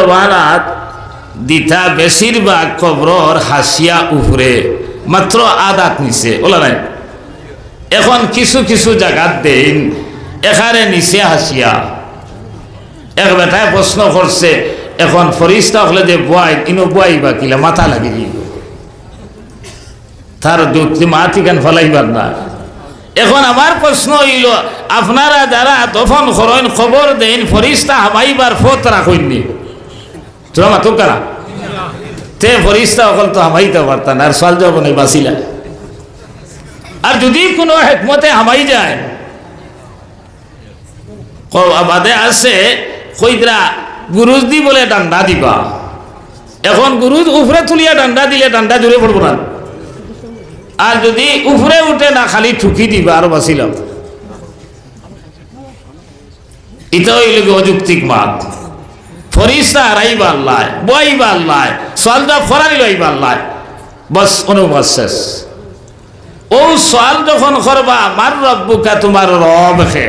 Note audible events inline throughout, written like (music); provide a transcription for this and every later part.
জবানাত দিতা বেশিরভাগ খবরর হাসিয়া উপরে, মাত্র আদাত নিছে ওলা নাই? এখন কিছু কিছু জায়গাত দেন, এখানে নিচে হাসিয়া। এক বেটায় প্রশ্ন করছে, এখন ফরিস্তা হলে যে বয় ইনো বয় বা কিলা, মাথা লাগি তার যুক্তি মাতি কেন ফলাইবার না? এখন আমার প্রশ্ন হইল, আপনারা যারা দফন করেন খবর দেন, ফরিস্তা হামাইবার ফত রাখুননি তোরা মাতুক কারা? তে ফরিস্তা অকল তো হামাইতে পারতাম আর সল যাব নেই বাসিলা আর যদি কোনো হেকমতে হামাই যায় বাদে আছে, কইদরা গুরুজ দি বলে ডান্ডা দিবা। এখন গুরুজ উপরে তুলিয়া ডান্ডা দিলে ডান্ডা জুড়ে পড়ব না। আর যদি উপরে উঠে না খালি ঠুকি দিবা, আর বাঁচিলাম এটা হইল অযৌক্তিক মাত। ফরিস্তা হারাইবা আল্লাহ বইবা আল্লাহ সোয়ালটা ফরানি লইবা আল্লাহ বস, অনুবাদ শেষ। ও সোয়াল যখন করবা আমার রব্বুকা তোমার রব খে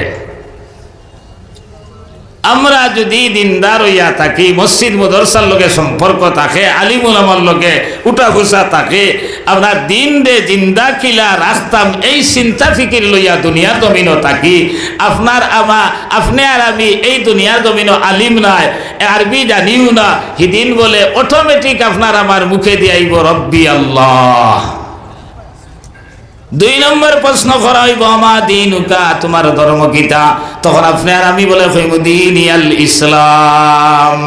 আমরা যদি দিনদার হইয়া থাকি, মসজিদ মদরসার লগে সম্পর্ক থাকে, আলিমুল আমার লগে উঠা ফুসা থাকে, আপনার দিন দে জিন্দা কিলা রাখতাম এই চিন্তা ফিকির লইয়া দুনিয়ার জমিনও থাকি, আপনার আমা, আপনি আর আমি এই দুনিয়ার জমিনও আলিম নাই, আরবি জানিও না, হিদিন বলে অটোমেটিক আপনার আমার মুখে দিয়াইব রব্বি আল্লাহ। দুই নম্বর প্রশ্ন করা হইব, আমা দিন উকা তোমার ধর্ম গীতা তখন আপনি আর আমি বলে হইব দিন ইয়াল ইসলাম।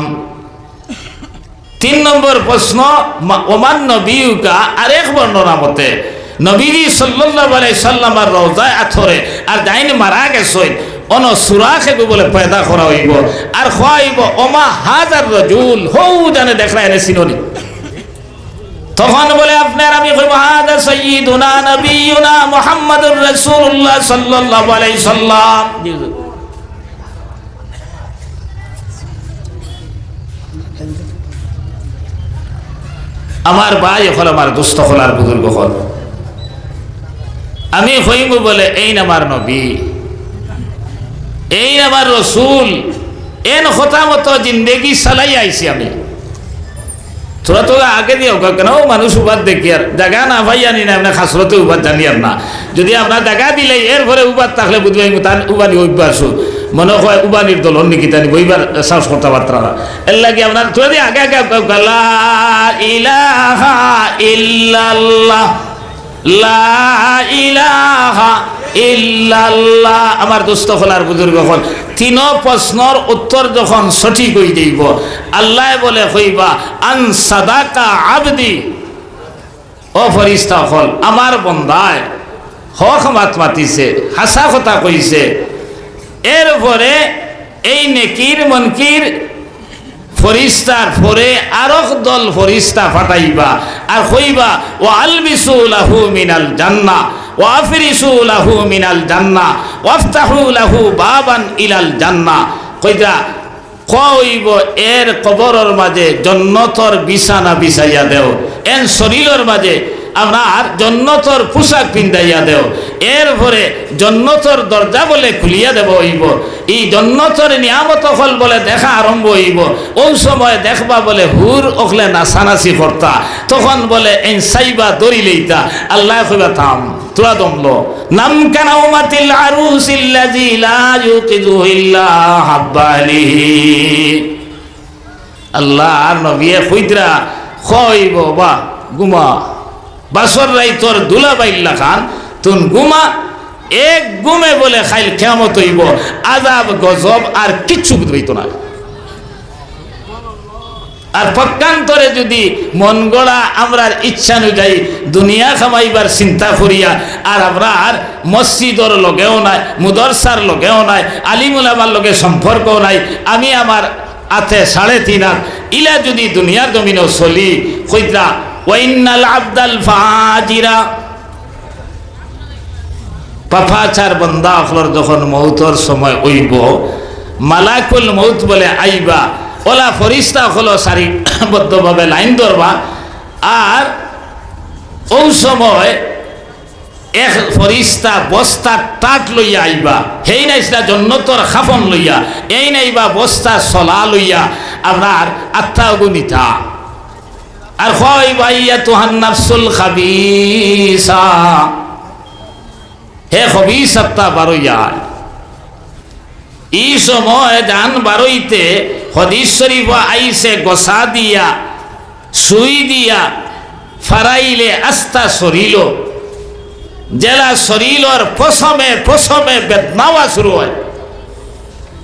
তিন নম্বর প্রশ্ন ওমান নবীকা আরেক বর্ণনা মতে, নবীজি সাল্লাল্লাহু আলাইহি সাল্লামার রওজায় আথরে আর যাইনি মারা গেছই অন সুরাখে বলে পয়দা করা হইব। আর খোয়াইব, ওমা হাজার রজুল হৌ জানে দেখরা এনে সিননি। তখন বলে আপনার আমি কইব হাদা সাইয়্যিদুনা নবিয়ুনা মুহাম্মাদুর রাসূলুল্লাহ সাল্লাল্লাহু আলাইহি সাল্লাম। আমার ভাই হল আমার দুস্থ হল আর বুজুর্গ হল। আমি হইব বলে এই আমার নবী এই আমার রসুল, এন হতামত মতো জিন্দেগি চালাই আইছি আমি। তোরা তো আগে দিয়ে কেন? মানুষ উপার দেখি আর। জায়গা না ভাই, জানি না আপনার খাসরতে উপার জানি আর না। যদি আপনার জায়গা দিলে এর পরে উপার থাকলে বুঝবে তার উবানি অভ্যাসু মনে হয় উবানির দলন নাকি তানি, বইবার সাহস না এর লাগে আপনার তোরা দিয়ে আগে আগে ইলাহা ইল্লাল্লাহ। লা ইলাহা ইল্লাল্লাহ, আমার দুস্থ হলার বুজুর্গ হল। তিন প্রশ্নর উত্তর যখন সঠিক হয়ে যাইব, আল্লাহ বলে, হইবা, আন সাদাকা আবদি। ও ফরিস্তা হল, আমার বন্দায় হক মাত মাতিছে, হাসা কথা কইছে। এরপরে এই নেকির মনকির ফরিস্তার পরে আরক দল ফরিস্তা ফাটাইবা। আর কইবা ও আলবিসু লাহু মিনাল জান্না ও আফরিসু লাহু মিনাল জান্না ওয়াফতাহু লাহু বাবান ইলাল জান্না কইতা কইব এর কবরের মাঝে জন্নতর বিছানা বিছাইয়া দেও এন শরীরের মাঝে আপনার জন্নতর পোশাক পিন্দাইয়া দেও। এরপরে জন্নতর দরজা বলে খুলিয়া দেব হইব। এই জন্নতর নিয়ামত ফল বলে দেখা আরম্ভ হইব। ওই সময় দেখবা বলে হুর ওখলে নাচানাচি করতা। তখন বলে, এন সাইবা দড়ি লইতা। আল্লাহ কইবা, থাম, তোরা দমলো নাম কেন উমাতিল আরুসিল্লাজি লা ইউকিযু ইল্লা হাব্বালিহি আল্লাহ আর নবিয়ে কইতরা, খইব বা গুমা। বাসর রাই তোর দুলা বাইল্লা খান তুন গুমা, এক গুমে বলে খাইল কেমত হইব আজাব গজব আর কিচ্ছু হইতো না। আর পক্ষান্তরে যদি মন গড়া আমরা ইচ্ছা অনুযায়ী দুনিয়া খামাইবার চিন্তা করিয়া, আর আমরা আর মসজিদর লগেও নাই, মুদরসার লগেও নাই, আলিমুল আমার লগে সম্পর্কও নাই, আমি আমার আতে সাড়ে তিন হাত, ইলা যদি দুনিয়ার জমিনও চলি কইতরা ওয়াইনাল আবদাল ফাজিরা। পাফাচার বন্দা অফলর যখন মৌতর সময় ওইব মালাকুল মৌত বলে আইবা, ওলা ফরিস্তা হলো সারিবদ্ধভাবে লাইন ধরবা আর ওই সময় এক ফরিস্তা বস্তা টাট লইয়া আইবা হেই নাইসলা জন্নতর খাফন লইয়া, এই নাইবা বস্তা সলা লইয়া আপনার আত্মা অগুনিতা আর হয় ভাইয়া তুহান নাফসুল খাবিসা হে খবিস আত্মা বারো যায় এই সময় জান বারইতে হদিস শরীফ আইসে গসা দিয়া সুই দিয়া, ফারাইলে আস্তা সরিল। জেলা শরীরর প্রথমে প্রথমে বেদনাওয়া শুরু হয়।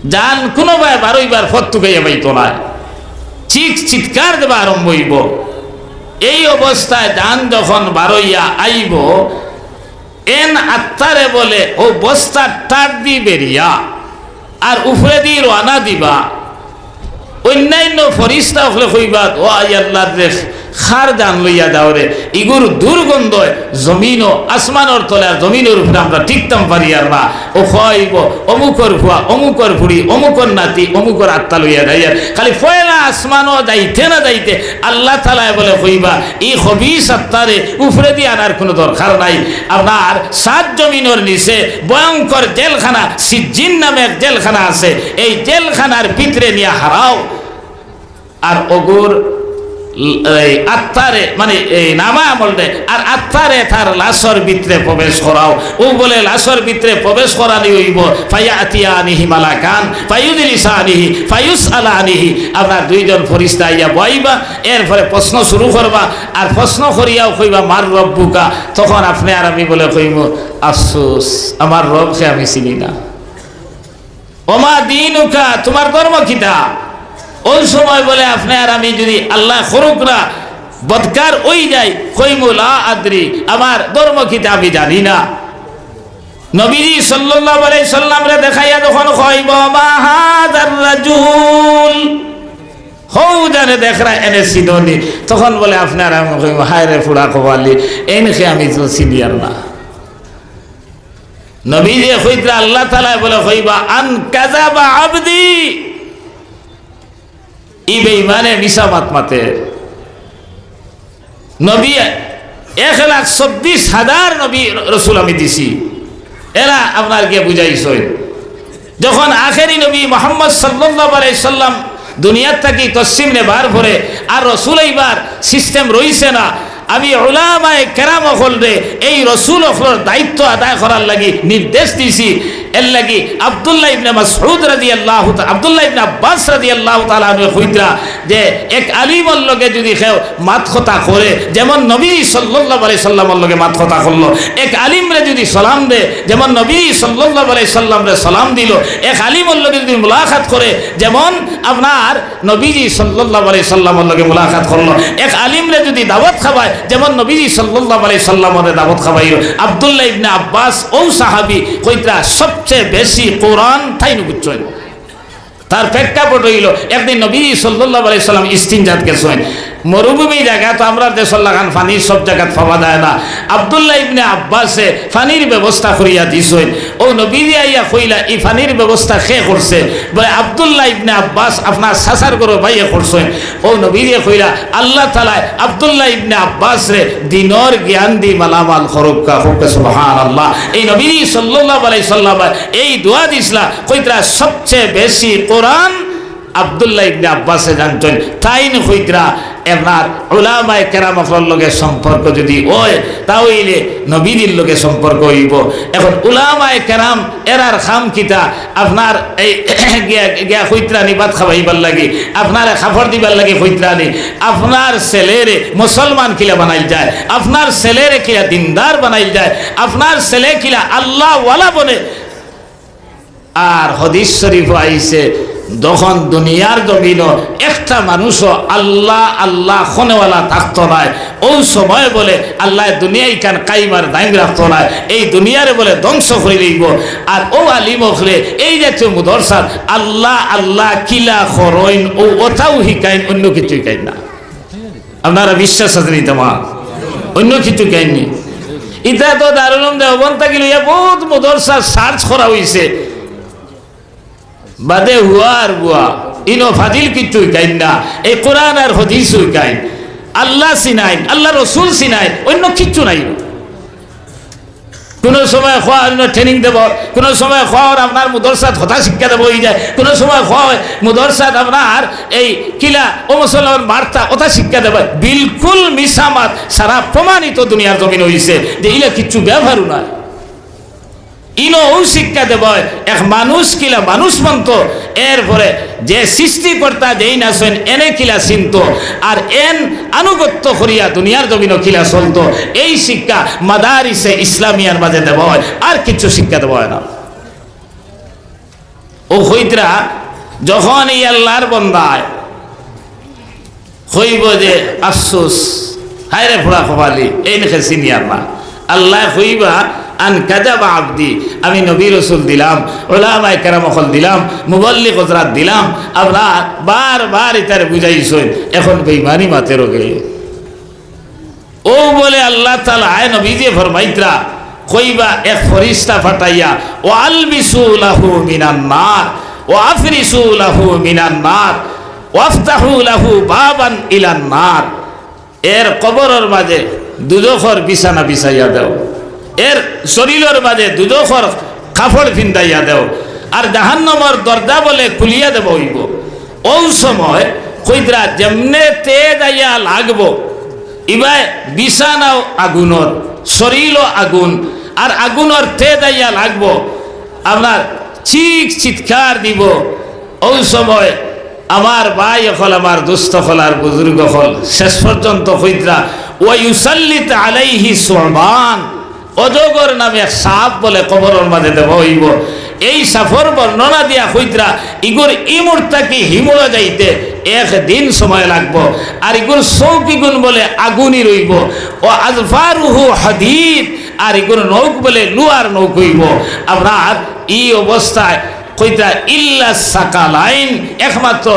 যান কোনোবাই বারোইবার ফত্তু গাইয়া পাইত না। চিৎ চিৎকার দেবা আরম্ভ হইব। এই অবস্থায় যান যখন বারইয়া আইব এন আত্মারে বলে, ও বস্তার টার দি বেরিয়া, আর উপরে দি রানা দিবা। অন্যান্য ফরিস্তা হলে কইবা, ও আয়াল্লা দেখ খার দান লইয়া দাওরে ইগুর দুর্গন্ধ জমিন আসমানোর তলে জমিনের উপরে আমরা টিকতাম পারি আর না ও খাইব অমুকর ভুয়া, অমুকর ভুড়ি অমুকর নাতি, অমুকর আত্মা লইয়া যাইয়া। খালি ফয়লা আসমানও যাইতে না যাইতে আল্লাহ তালায় বলে কইবা এই হবিস আত্মারে উপরে দিয়ে আনার কোনো দরকার নাই। আপনার সাত জমিনের নিচে ভয়ঙ্কর জেলখানা সিজিন নামে এক জেলখানা আছে। এই জেলখানার ভিতরে নিয়ে হারাও। আর অগুর আত্মারে মানে এই নামা আমল আর আত্মারে তার লাশর ভিতরে প্রবেশ করাও। ও বলে, লাশর ভিতরে প্রবেশ করানি হইব। ফাইয়া আতিয়া আনিহি মালাকান ফাইউদিলিসা আনিহি ফাইউস আলা আনিহি আপনার দুইজন ফরিস্তা ইয়া বইবা, এরপরে প্রশ্ন শুরু করবা, আর প্রশ্ন করিয়াও কইবা, মার রব বুকা? তখন আপনি আর আমি বলে কইব, আফসোস, আমার রবকে আমি চিনি না। ওমা দিনুকা, তোমার ধর্ম কিতা? ওই সময় বলে, আপনি আর আমি যদি আল্লাহ করুক না, বদকার ওই যাই কইমুলা আদ্রি, আমার ধর্ম কিতা আমি জানি না। নবীজি সাল্লাল্লাহু আলাইহি সাল্লামরে দেখাইয়া যখন কইব, মা হাদার রাজুল? হৌ জানে দেখরা এনে সিননি তখন বলে আপনার আমি কইব হায় রে ফুড়া কবালি, এনেকে আমি তো সিনিয়র না। নবীজি কইতরা আল্লাহ তাআলা বলে, কইবা, আন কাযাবা আবদি। মাত নবী এক লাখ চব্বিশ হাজার নবী রসুল আমি দিছি। এরা যখন আখেরি নবী মোহাম্মদ সাল্লাহ সাল্লাম দুনিয়ার থাকি তসিম নেবার ভরে, আর রসুল এইবার সিস্টেম রইছে না, আমি ওলামায় কেরাম অকল রে এই রসুল অকলর দায়িত্ব আদায় করার লাগি নির্দেশ দিছি। এর লাগি আব্দুল্লাহ ইবনে মাসউদ রাদিয়াল্লাহু তাআলা আব্দুল্লাহ ইবনে আব্বাস রাদিয়াল্লাহু তাআলা আনহু কইতরা যে এক আলিমর লগে যদি কেউ মাত কথা করে, যেমন নবী সাল্লাল্লাহু আলাইহি সাল্লামের লগে মাত কথা করল, এক আলিমরে যদি সালাম দে যেমন নবী সাল্লাল্লাহু আলাইহি সাল্লামরে সালাম দিল, এক আলিমর লগে যদি মুলাকাত করে, যেমন আপনার নবীজি সাল্লাল্লাহু আলাইহি সাল্লামের লগে মুলাকাত করল, এক আলিমরে যদি দাওয়াত খাওয়ায়, যেমন নবীজি সাল্লাল্লাহু আলাইহি সাল্লামের দাওয়াত খাওয়াইল, আব্দুল্লাহ ইবনে আব্বাস ও সাহাবী কইতরা সবচেয়ে বেশি কোরআন তাই নুগুচ্ছ তার প্রেক্ষাপট হইল একদিন নবী সাল্লাহ আলাইসাল্লাম ইস্তিনজাদকে গেছেন মরুভূমি জায়গা, তো আমরা দেশের লাগান ফানির সব জায়গাত পাওয়া যায় না। আবদুল্লাহ ইবনে আব্বাসে ফানির ব্যবস্থা করিয়া দিছেন। ও নবী আইয়া কইলা, এই ফানির ব্যবস্থা খে করছে? বলে, আবদুল্লাহ ইবনে আব্বাস আপনার সাসার করো ভাইয়া করছেন। ও নবী কইলা, আল্লাহ তালায় আবদুল্লাহ ইবনে আব্বাস রে দিনর জ্ঞান দি মালামাল খরক্কা হোক সুবহান আল্লাহ এই নবী সাল্লাহ আলাই সাল্লাম এই দোয়া দিসলা কইতরা সবচেয়ে বেশি কোরআন আবদুল্লাহ ইবনে আব্বাসে জানতেন। তাই হইতরা এবার ওলামায় কেরামফর লগে সম্পর্ক যদি ওই তাহলে নবীদের লগে সম্পর্ক হইব। এখন ওলামায় কেরাম এরার খাম কিতা? আপনার এই (coughs) গিয়া হইতরানি ভাত খাবাইবার লাগে, আপনার খাফর দিবার লাগে হইতরানি আপনার ছেলেরে মুসলমান কিলা বানাইল যায়, আপনার ছেলেরে কিলা দিনদার বানাইল যায়, আপনার ছেলে কিলা আল্লাহ ওয়ালা বনে। আর হদিস শরীফ আইছে যখন দুনিয়ার জমিন একটা মানুষও আল্লাহ আল্লাহ খনেওয়ালা থাকতো নাই ওই সময় বলে আল্লাহ দুনিয়াই কান কাইমার দাইম রাখতো না, এই দুনিয়ারে বলে ধ্বংস করে দিব। আর ও আলিম হলে এই জাতীয় মুদরসার আল্লাহ আল্লাহ কিলা খরইন, ও ওটাও শিকাইন অন্য কিছু শিকাইন না। আপনারা বিশ্বাস আছে নি তোমার অন্য কিছু কাইনি ইটা তো দারুলম দেওবন থাকিল বহুত মুদরসা সার্চ করা হয়েছে বাদে হুয়া আর বুয়া। ইনো ফাজিল কিচ্ছুই কাইন না। এই কোরআন আর হদিস কাইন আল্লাহ সিনাইন, আল্লাহ রসুল সিনাইন, অন্য কিচ্ছু নাই। কোনো সময় খোয়া ট্রেনিং দেব, কোনো সময় খোয়ার আপনার মুদরসাদ হতা শিক্ষা দেবো হয়ে যায়, কোনো সময় খোয়া মুদরসাদ আপনার এই কিলা ও মুসলমান বার্তা কথা শিক্ষা দেবে। বিলকুল মিসামাত সারা প্রমাণিত দুনিয়ার জমিন হয়েছে যে ইলা কিচ্ছু ব্যবহারও নয় ইনো শিক্ষা দেব, এক মানুষ কিলা মানুষ মন্ত এরপরে যে সৃষ্টিকর্তা যেই নাচেন, এনে কিলা চিন্ত, আর এন আনুগত্য করিয়া দুনিয়ার জমিনও কিলা চলত। এই শিক্ষা মাদারিসে ইসলামিয়ার মাঝে দেব হয় আর কিছু শিক্ষা দেব হয় না। ও হইতরা যখন এই আল্লাহর বন্দায় হইব যে, আফসোস, হায়রে ফোড়া খোয়ালি এই নেখে সিনিয়র না আল্লাহ হইবা আন কাজাবা আবদি। আমি নবী রসুল দিলাম ওলামাই কেরামখল দিলাম মুবল্লি হজরাত দিলাম। আমরা বার বার ইতারে বুঝাইছেন, এখন বেইমানি মাতে রোগে। ও বলে আল্লাহ তালা আয় নবী দিয়ে ফরমাইত্রা, কইবা এক ফরিস্তা ফাটাইয়া ও আলবিসু লাহু মিনান নার ও আফরিসু লাহু মিনান নার, ওয়াফতাহু লাহু বাবান ইলান নার। এর কবরের মাঝে দুজখর বিছানা বিছাইয়া দেও। এর শরীরের মাঝে দুজখর কাপড় ফিন্দাইয়া দেও। আর জাহান্নমর দরজা বলে খুলিয়া দেব হইব। ও সময় কইদরা যেমনে তেজ আইয়া লাগবো ইবাই বিছানাও আগুনর শরীরও আগুন, আর আগুনর তেজ আইয়া লাগবো। আপনার চিক চিৎকার দিব। ওই সময় আমার ভাই হল আমার দুস্থ হল আর বুজুর্গ হল শেষ পর্যন্ত হইতরা ওই ইউসাল্লিত আলাইহি সোহবান অজগর নামে সাপ বলে কবরের মাঝে দেব হইব। এই সাফর বর্ণনা দিয়া হইতরা ইগুর ইমুরটাকে হিমুড়া যাইতে একদিন সময় লাগব, আর ইগুর সৌকিগুণ বলে আগুনই রইব। ও আজফারুহু হাদিদ, আর ইগুর নৌক বলে লুয়ার নৌক হইব। আপনার এই অবস্থায় কইতা, ইল্লা সাকালাইন একমাত্র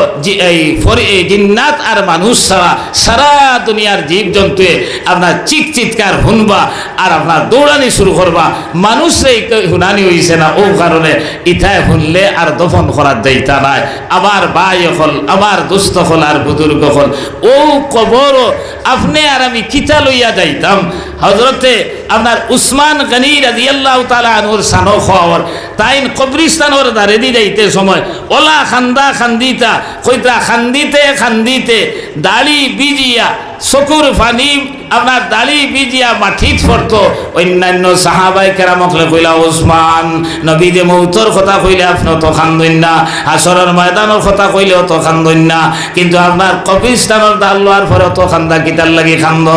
এই জিন্নাত আর মানুষ ছাড়া সারা দুনিয়ার জীব জন্তুয়ে আপনার চিক চিৎকার শুনবা আর আপনার দৌড়ানি শুরু করবা। মানুষরাই শুনানি হইছে না, ও কারণে ইথায় শুনলে আর দফন করার যাইতা নাই। আমার ভাই হল আমার দুস্থ হল, আর বুজুর্গ হল। ও কবর, আপনি আর আমি কিতা লইয়া যাইতাম? হজরতে আপনার উসমান গনি রাজিয়াল্লাহ তালা আনুর সানো খবর তাইন কবরিস্তানোর দারে দি যাইতে সময়। ওলা খান্দা খান্দিতা কইতা খান্দিতে খান্দিতে দাড়ি বিজিয়া চকুর ফানি, আপনার দাড়ি, বিজিয়া, মাটিত পড়তো অন্যান্য সাহাবাই কেরামকলে কইলা, ওসমান নবী যে মৌতর কথা কইলে আপনি তো খান্দইন না। হাসরের ময়দানের কথা কইলেও তো খান্দইন না। কিন্তু আপনার কবিস্তানের দাল লোয়ার পরে তো খান্দা কিতার লাগি খান্দ?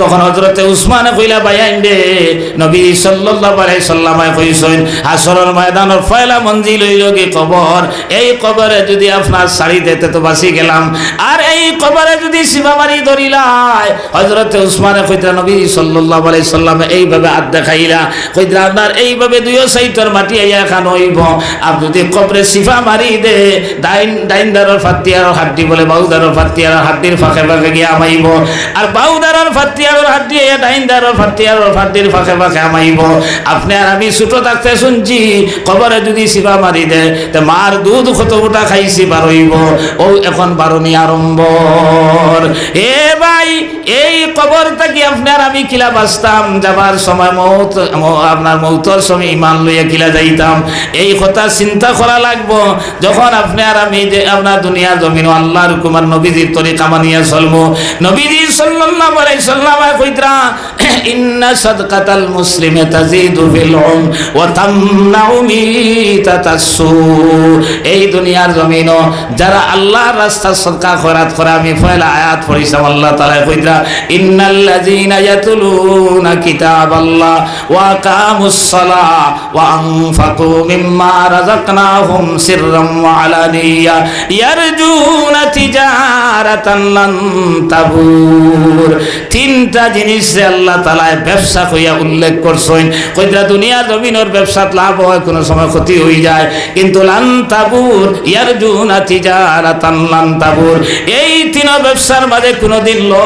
তখন হজরতে উসমানে কইলা বাইয়াইন দে নবী সাল্লাল্লাহু আলাইহি সাল্লামে কইছেন, হাসরের ময়দানের ফয়লা মঞ্জিল হইল কি কবর? এই কবরে যদি আপনার শাড়ি দিতে তো বাসি গেলাম। আর এই কবরে যদি সীমামারি ধরিলাই হজরতে উসমানে কইতা নবী সাল্লাল্লাহু আলাইহি সাল্লামে এইভাবে হাত দেখাইলা। কইতা আপনার এইভাবে দুইও সাইতর মাটি আইয়া খান হইব। আর যদি কবরে সিফা মারি দে, ডাইন, ডাইনদারের ফাতিয়ার হাড্ডি বলে বাউদারের ফাতিয়ার হাড্ডির ফাঁকে ফাঁকে গিয়ে আমাইব। আর বাউদারের ফাতিয়ার হাড্ডি আইয়া ডাইনদারের ফাতিয়ার হাড্ডির ফাঁকে ফাঁকে আমাইব। আপনি আর আমি ছোট থাকতে শুনছি, কবরে যদি সিফা মারি দে, তে মার দুধ কত গোটা খাইছি বারইব ও এখন বারণি আরম্ভ এ ভাই এই কবর থেকে আপনার আমি কিলা বাঁচতাম, যাবার সময় মৌত আপনার মৌতর সময় ইমান লইয়া কিলা যাইতাম। এই কথা চিন্তা করা লাগবো, যখন আপনি আর আমি যে আপনার দুনিয়া জমিন আল্লাহর কুমার নবীজির তরিকা মানিয়া চলবো। নবীজি সাল্লাল্লাহু আলাইহি সাল্লাম কইতরা, ইন্না তাজিদু উম, ওয়া তামনাউ মিতাতাসসু এই দুনিয়ার জমিনও যারা আল্লাহর রাস্তা সদকা খয়রাত করে, আমি পয়লা আয়াত পড়িছিলাম, আল্লাহ তাআলা লান তাবুর। তিনটা জিনিস আল্লাহ ব্যবসা উল্লেখ করছেন। কইতরা দুনিয়া জমিনের ব্যবসাত লাভ হয়, কোনো সময় ক্ষতি হয়ে যায়। কিন্তু লান তাবুর, ইয়ারজুনা তিজারাতান লান এই তিন ব্যবসার মাঝে কোনোদিন লস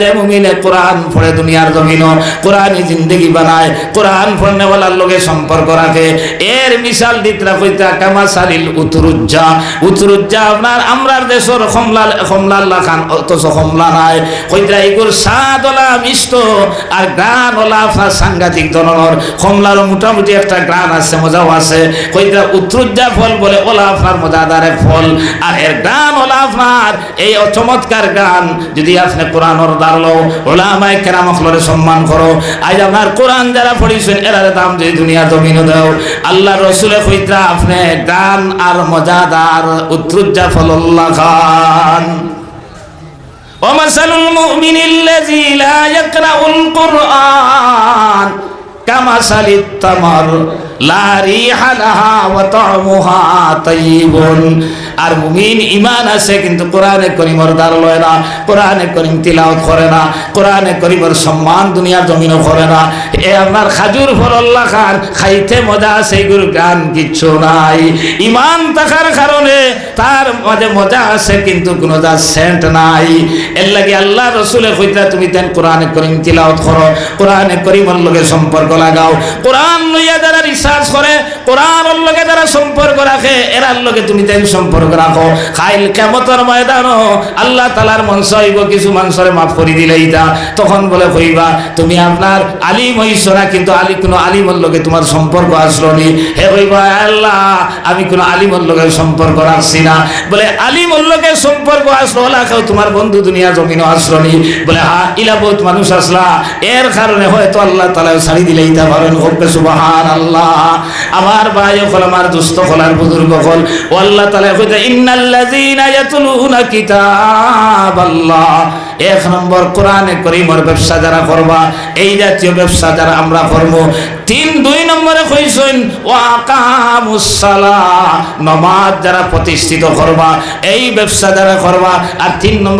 যায় মুমিনে কোরআন পড়ে দুনিয়ার জমিন কোরআনই জিন্দগি বানায়, কোরআন পড়নেওয়ালার লগে সম্পর্ক রাখে। এর মিসাল দিতরা কইতা কামাসালিল উতুরুজ্জা। উতুরুজ্জা আপনার আমরার দেশের কমলা কমলা খান, অথচ কমলা নাই। কইতা এগুর সাদলা মিষ্ট আর গান ওলা সাংঘাতিক ধরনের। কমলার মোটামুটি একটা গান আছে, মজাও আছে। কইতা উত্রুজ্জা ফল বলে ওলা আপনার মজাদার ফল। আর এর গান ওলা আপনার, এই চমৎকার গান যদি আপনি কোরআনর দাঁড়লো ওলামায় কেরামখলরে সম্মান করো আজ আপনার কোরআন যারা পড়িছেন এরার দাম যদি দুনিয়া জমিন দাও আল্লাহ রসুলে কইতা আপনি গান আর মজাদার উত্রুজ্জা ফলল্লাহ খান ومثل المؤمن الذي لا يقرأ القرآن كمثل التمر لا ريح لها وطعمها طيب আর মুমিন ইমান আছে, কিন্তু কোরআনে করিমর দ্বার লয় না, কোরআনে করিম তিলাওয়াত করে না, কোরআনে করিমর সম্মান দুনিয়ার জমিনও করে না। এ আপনার খাজুর ফরল্লা খান, খাইতে মজা আছে এগুলো গান কিচ্ছু নাই। ইমান থাকার কারণে তার মাঝে মজা আছে, কিন্তু কোনো যা সেন্ট নাই। এর লাগে আল্লাহ রসুলে কইতা তুমি তেন কোরআনে করিম তিলাওয়াত করো, কোরআনে করিমর লগে সম্পর্ক লাগাও। কোরআন লইয়া যারা রিসার্চ করে, কোরআনের লগে যারা সম্পর্ক রাখে, এরার লগে তুমি তেন সম্পর্ক রাখো। খাইল কেমতর ময়দান আল্লাহ তালার মনস হইব, কিছু মানুষরে মাফ করে দিলেই তা। তখন বলে কইবা তুমি আপনার আলিম হইছ না, কিন্তু আলি কোনো আলিমর লগে তোমার সম্পর্ক আসলো নি? হে কইবা আল্লাহ, আমি কোনো আলিমর লগে সম্পর্ক রাখছি না। বলে, আলিমর লগে সম্পর্ক আসলো কেউ তোমার বন্ধু দুনিয়া জমিনও আসলো নি? বলে, হা, ইলা বহুত মানুষ আসলা। এর কারণে হয়তো আল্লাহ তালা ছাড়ি দিলেই তা পারেন হোক সুবাহান আল্লাহ আমার ভাই হল আমার দুস্থ হল আর বুজুর্গ হল ও আল্লাহ তালা কইতে এক নম্বর কোরআনে করিমর ব্যবসা যারা করবা, এই জাতীয় ব্যবসা যারা আমরা করব, তিন, দুই নম্বরে কইছেন ওয়াকামুস নমাজ যারা প্রতিষ্ঠিত করবা, এই ব্যবসা যারা করবা, আর তিন নম্বর